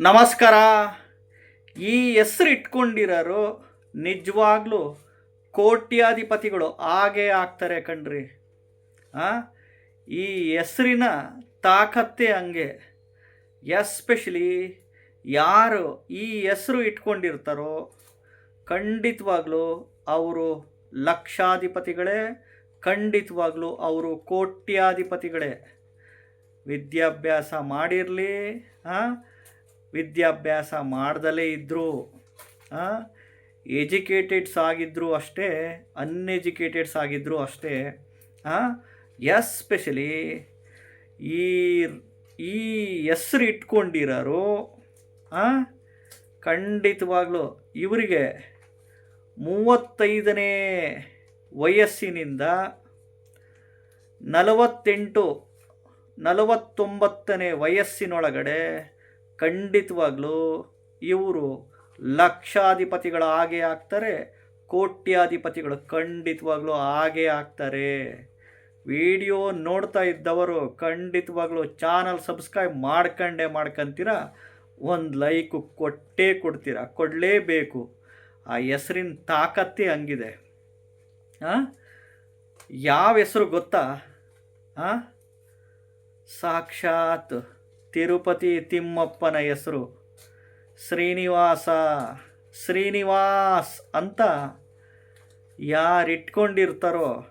ನಮಸ್ಕಾರ. ಈ ಹೆಸರು ಇಟ್ಕೊಂಡಿರೋರು ನಿಜವಾಗ್ಲೂ ಕೋಟ್ಯಾಧಿಪತಿಗಳು ಹಾಗೇ ಆಗ್ತಾರೆ ಕಣ್ರಿ? ಈ ಹೆಸರಿನ ತಾಕತ್ತೆ ಹಂಗೆ. ಎಸ್ಪೆಷಲಿ ಯಾರು ಈ ಹೆಸರು ಇಟ್ಕೊಂಡಿರ್ತಾರೋ ಖಂಡಿತವಾಗ್ಲೂ ಅವರು ಲಕ್ಷಾಧಿಪತಿಗಳೇ, ಖಂಡಿತವಾಗ್ಲೂ ಅವರು ಕೋಟ್ಯಾಧಿಪತಿಗಳೇ. ವಿದ್ಯಾಭ್ಯಾಸ ಮಾಡಿರಲಿ ವಿದ್ಯಾಭ್ಯಾಸ ಮಾಡ್ದಲೇ ಇದ್ದರು ಎಜುಕೇಟೆಡ್ಸ್ ಆಗಿದ್ದರೂ ಅಷ್ಟೇ, ಅನ್ಎಜುಕೇಟೆಡ್ಸ್ ಆಗಿದ್ದರೂ ಅಷ್ಟೇ ಎಸ್ಪೆಷಲಿ ಈ ಈ ಹೆಸ್ರು ಇಟ್ಕೊಂಡಿರೋರು ಖಂಡಿತವಾಗ್ಲೂ ಇವರಿಗೆ ಮೂವತ್ತೈದನೇ ವಯಸ್ಸಿನಿಂದ ನಲವತ್ತೆಂಟು, ನಲವತ್ತೊಂಬತ್ತನೇ ವಯಸ್ಸಿನೊಳಗಡೆ ಖಂಡಿತವಾಗ್ಲೂ ಇವರು ಲಕ್ಷಾಧಿಪತಿಗಳು ಹಾಗೆ ಆಗ್ತಾರೆ, ಕೋಟ್ಯಾಧಿಪತಿಗಳು ಖಂಡಿತವಾಗ್ಲೂ ಹಾಗೆ ಆಗ್ತಾರೆ. ವಿಡಿಯೋ ನೋಡ್ತಾ ಇದ್ದವರು ಖಂಡಿತವಾಗ್ಲೂ ಚಾನಲ್ ಸಬ್ಸ್ಕ್ರೈಬ್ ಮಾಡ್ಕಂಡೇ ಮಾಡ್ಕೊಂತೀರ, ಒಂದು ಲೈಕು ಕೊಟ್ಟೇ ಕೊಡ್ತೀರ, ಕೊಡಲೇಬೇಕು. ಆ ಹೆಸರಿನ ತಾಕತ್ತೇ ಹಂಗಿದೆ. ಹಾಂ ಯಾವ ಹೆಸರು ಗೊತ್ತಾ? ಹಾಂ ಸಾಕ್ಷಾತ್ ತಿರುಪತಿ ತಿಮ್ಮಪ್ಪನ ಹೆಸರು. ಶ್ರೀನಿವಾಸ, ಶ್ರೀನಿವಾಸ್ ಅಂತ ಯಾರಿಟ್ಕೊಂಡಿರ್ತಾರೋ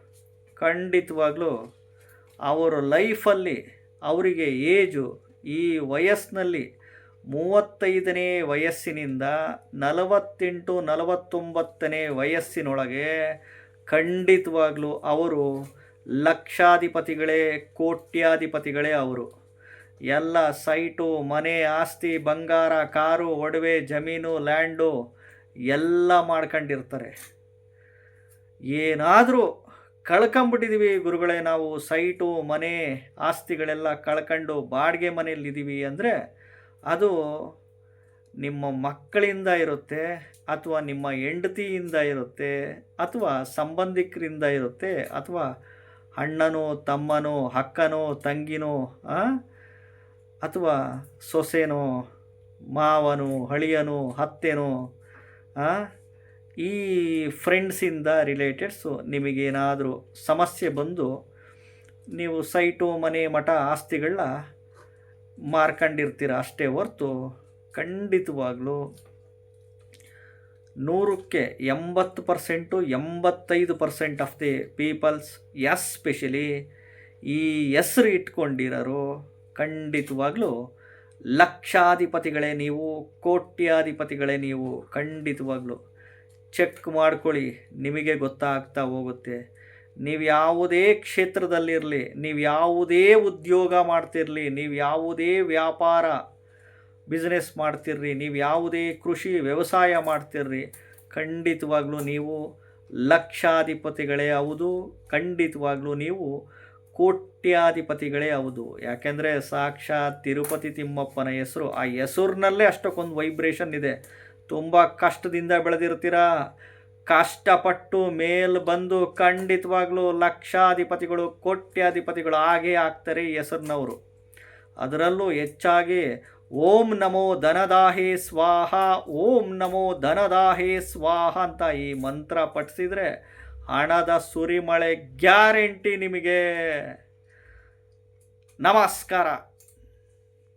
ಖಂಡಿತವಾಗ್ಲೂ ಅವರ ಲೈಫಲ್ಲಿ ಅವರಿಗೆ ಏಜು ಈ ವಯಸ್ಸಿನಲ್ಲಿ ಮೂವತ್ತೈದನೇ ವಯಸ್ಸಿನಿಂದ ನಲವತ್ತೆಂಟು ನಲವತ್ತೊಂಬತ್ತನೇ ವಯಸ್ಸಿನೊಳಗೆ ಖಂಡಿತವಾಗ್ಲೂ ಅವರು ಲಕ್ಷಾಧಿಪತಿಗಳೇ, ಕೋಟ್ಯಾಧಿಪತಿಗಳೇ ಅವರು. ಎಲ್ಲ ಸೈಟು, ಮನೆ, ಆಸ್ತಿ, ಬಂಗಾರ, ಕಾರು, ಒಡವೆ, ಜಮೀನು, ಲ್ಯಾಂಡು ಎಲ್ಲ ಮಾಡ್ಕೊಂಡಿರ್ತಾರೆ ಏನಾದರೂ ಕಳ್ಕೊಂಬಿಟ್ಟಿದ್ದೀವಿ ಗುರುಗಳೇ, ನಾವು ಸೈಟು, ಮನೆ, ಆಸ್ತಿಗಳೆಲ್ಲ ಕಳ್ಕೊಂಡು ಬಾಡಿಗೆ ಮನೆಯಲ್ಲಿದ್ದೀವಿ ಅಂದರೆ ಅದು ನಿಮ್ಮ ಮಕ್ಕಳಿಂದ ಇರುತ್ತೆ ಅಥವಾ ನಿಮ್ಮ ಹೆಂಡತಿಯಿಂದ ಇರುತ್ತೆ ಅಥವಾ ಸಂಬಂಧಿಕರಿಂದ ಇರುತ್ತೆ ಅಥವಾ ಅಣ್ಣನೋ, ತಮ್ಮನೋ, ಅಕ್ಕನೋ, ತಂಗಿನೋ? ಅಥವಾ ಸೊಸೆನೋ, ಮಾವನು, ಹಳಿಯನು, ಅತ್ತೆನೋ? ಈ ಫ್ರೆಂಡ್ಸಿಂದ ರಿಲೇಟೆಡ್ಸು ನಿಮಗೇನಾದರೂ ಸಮಸ್ಯೆ ಬಂದು ನೀವು ಸೈಟು, ಮನೆ, ಮಠ ಆಸ್ತಿಗಳನ್ನ ಮಾರ್ಕೊಂಡಿರ್ತೀರ ಅಷ್ಟೇ ಹೊರ್ತು ಖಂಡಿತವಾಗ್ಲೂ ನೂರಕ್ಕೆ ಎಂಬತ್ತು ಪರ್ಸೆಂಟು ಎಂಬತ್ತೈದು percent of the peoples especially ಈ ಹೆಸರು ಇಟ್ಕೊಂಡಿರೋರು ಖಂಡಿತವಾಗ್ಲೂ ಲಕ್ಷಾಧಿಪತಿಗಳೇ ನೀವು, ಕೋಟ್ಯಾಧಿಪತಿಗಳೇ ನೀವು, ಖಂಡಿತವಾಗ್ಲೂ. ಚೆಕ್ ಮಾಡ್ಕೊಳ್ಳಿ, ನಿಮಗೆ ಗೊತ್ತಾಗ್ತಾ ಹೋಗುತ್ತೆ. ನೀವು ಯಾವುದೇ ಕ್ಷೇತ್ರದಲ್ಲಿರಲಿ, ನೀವು ಯಾವುದೇ ಉದ್ಯೋಗ ಮಾಡ್ತಿರಲಿ, ನೀವು ಯಾವುದೇ ವ್ಯಾಪಾರ ಬಿಸ್ನೆಸ್ ಮಾಡ್ತಿರ್ರಿ, ನೀವು ಯಾವುದೇ ಕೃಷಿ ವ್ಯವಸಾಯ ಮಾಡ್ತಿರ್ರಿ, ಖಂಡಿತವಾಗ್ಲೂ ನೀವು ಲಕ್ಷಾಧಿಪತಿಗಳೇ ಹೌದು, ಖಂಡಿತವಾಗ್ಲೂ ನೀವು ಕೋಟ್ಯಾಧಿಪತಿಗಳೇ ಹೌದು. ಯಾಕೆಂದರೆ ಸಾಕ್ಷಾತ್ ತಿರುಪತಿ ತಿಮ್ಮಪ್ಪನ ಹೆಸರು, ಆ ಹೆಸರಿನಲ್ಲೇ ಅಷ್ಟಕ್ಕೊಂದು ವೈಬ್ರೇಷನ್ ಇದೆ. ತುಂಬ ಕಷ್ಟದಿಂದ ಬೆಳೆದಿರ್ತೀರಾ? ಕಷ್ಟಪಟ್ಟು ಮೇಲ್ ಬಂದು ಖಂಡಿತವಾಗ್ಲೂ ಲಕ್ಷಾಧಿಪತಿಗಳು, ಕೋಟ್ಯಾಧಿಪತಿಗಳು ಹಾಗೇ ಆಗ್ತಾರೆ ಹೆಸರಿನವರು. ಅದರಲ್ಲೂ ಹೆಚ್ಚಾಗಿ ಓಂ ನಮೋ ಧನದಾಹೇ ಸ್ವಾಹ, ಓಂ ನಮೋ ಧನದಾಹೇ ಸ್ವಾಹ ಅಂತ ಈ ಮಂತ್ರ ಪಠಿಸಿದರೆ ಹಣದ ಸುರಿಮಳೆ ಗ್ಯಾರಂಟಿ ನಿಮಗೆ. ನಮಸ್ಕಾರ.